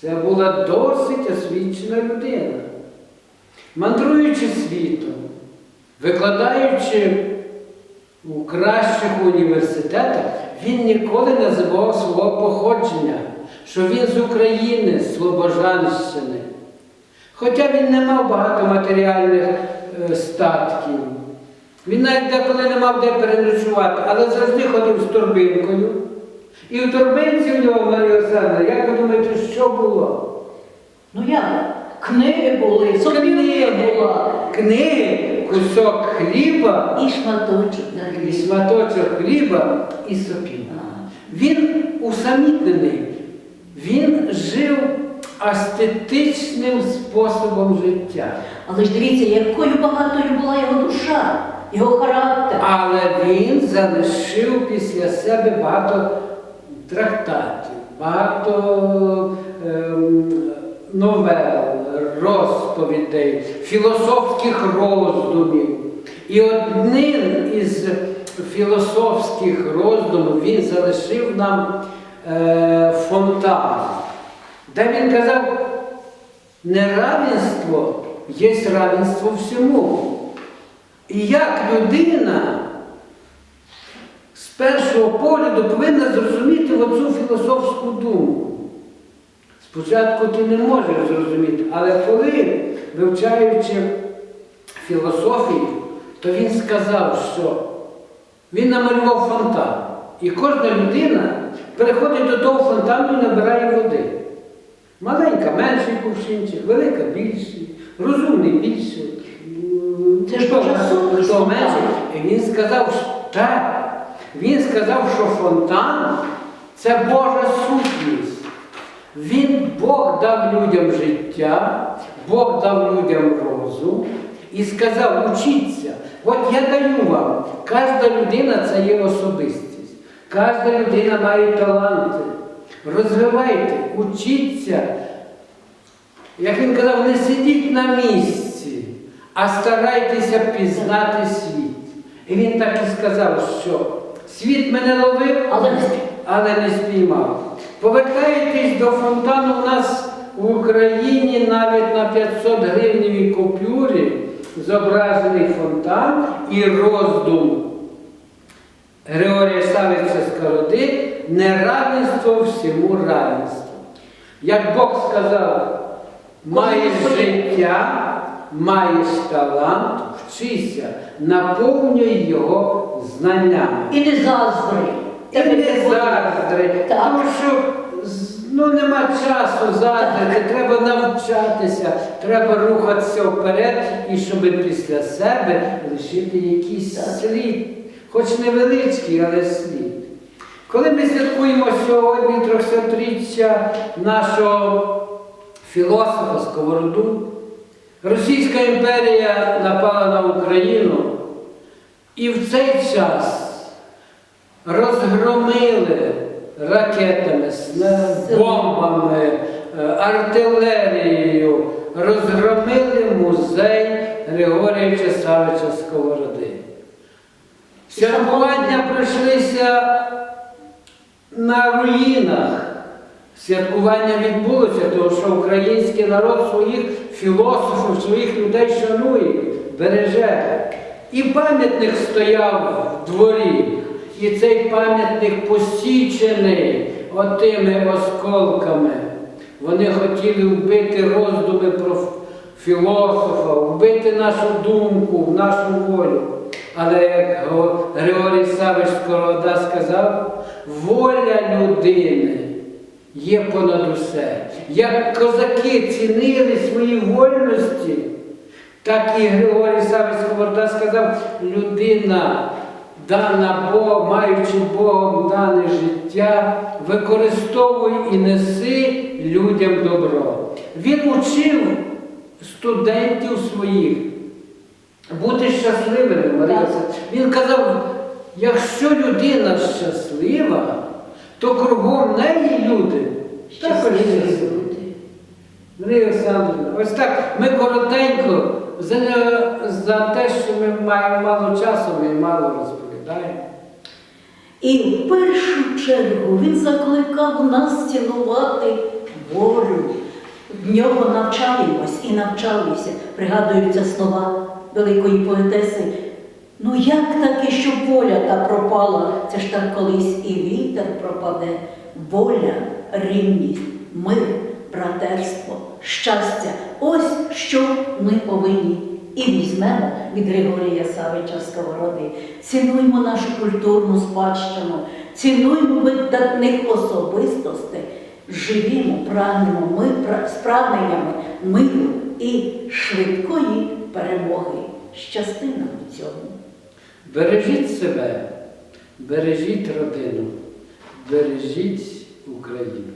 Це була досить освічена людина. Мандруючи світом, викладаючи у кращих університетах, він ніколи не забував свого походження, що він з України, з Слобожанщини. Хоча він не мав багато матеріальних е, статків. Він навіть деколи не мав де переночувати, але завжди ходив з торбинкою. І в торбинці в нього Марія Олександра, як ви думаєте, що було? Ну як? Книги були, сопілка була. Книги, кусок хліба, І шматочок на і шматочок хліба і сопілка. Він усамітнений, він жив астетичним способом життя. Але ж дивіться, якою багатою була його душа, його характер. Але він залишив після себе багато трактатів, багато ем, новел, розповідей, філософських роздумів. І одним із філософських роздумів він залишив нам е, фонтан, де він казав, неравенство є равенство всьому. І як людина з першого погляду повинна зрозуміти оцю філософську думку. Спочатку ти не можеш зрозуміти, але коли, вивчаючи філософію, то він сказав, що він намалював фонтан. І кожна людина переходить до того фонтану і набирає води. Маленька менший кувшинчик, велика більший, розумний більший. Це ж менший. І він сказав, що так. Він сказав, що фонтан це Божа сутність. Він Бог дав людям життя, Бог дав людям розум і сказав, учіться. От я даю вам, кожна людина це є особистість. Кожна людина має таланти. Розвивайте, учіться. Як він казав, не сидіть на місці, а старайтеся пізнати світ. І він так і сказав, що світ мене ловив, Але не. Але не спіймав. Повертаєтесь до фонтану у нас в Україні навіть на 500 гривневій купюрі зображений фонтан і роздум Григорія Савиця Скороди неравенство всьому равенство. Як Бог сказав, маєш життя, маєш талант, вчися, наповнюй його знаннями. І не заздри. І не заздри, тому що ну, нема часу заздрити, треба навчатися, треба рухатися вперед, і щоб після себе лишити якийсь Так. слід, хоч невеличкий, але слід. Коли ми святкуємо сьогодні 300-річчя нашого філософа Сковороду, Російська імперія напала на Україну, і в цей час розгромили ракетами, бомбами, е, артилерією, розгромили музей Григорія Чесавича Сковороди. Святкування пройшлися на руїнах. Святкування відбулося, тому що український народ своїх філософів, своїх людей шанує, береже. І пам'ятник стояв в дворі, і цей пам'ятник посічений отими осколками. Вони хотіли вбити роздуми про філософа, вбити нашу думку, нашу волю. Але як Григорій Савич Скорода сказав, воля людини є понад усе. Як козаки цінили свої вольності, так і Григорій Савич Сковорода сказав, людина, дана Богом, маючи Богом дане життя, використовуй і неси людям добро. Він учив студентів своїх бути щасливими, Марія. Він казав, якщо людина щаслива, то кругом неї люди також Щасливі. Марія Олександрівна, ось так ми коротенько за, за те, що ми маємо мало часу, ми мало розповідаємо. І в першу чергу він закликав нас цінувати волю, В нього навчаємось і навчалися, пригадуються слова великої поетеси. Ну як таки, що воля та пропала? Це ж так колись і вітер пропаде. Воля, рівність, мир, братерство, щастя. Ось що ми повинні. І візьмемо від Григорія Савича Сковороди. Цінуймо нашу культурну спадщину, цінуймо видатних особистостей, живімо, прагнемо ми з прагненнями миру і швидкої перемоги. Щасти нам у цьому. Бережіть себе, бережіть родину, бережіть Україну.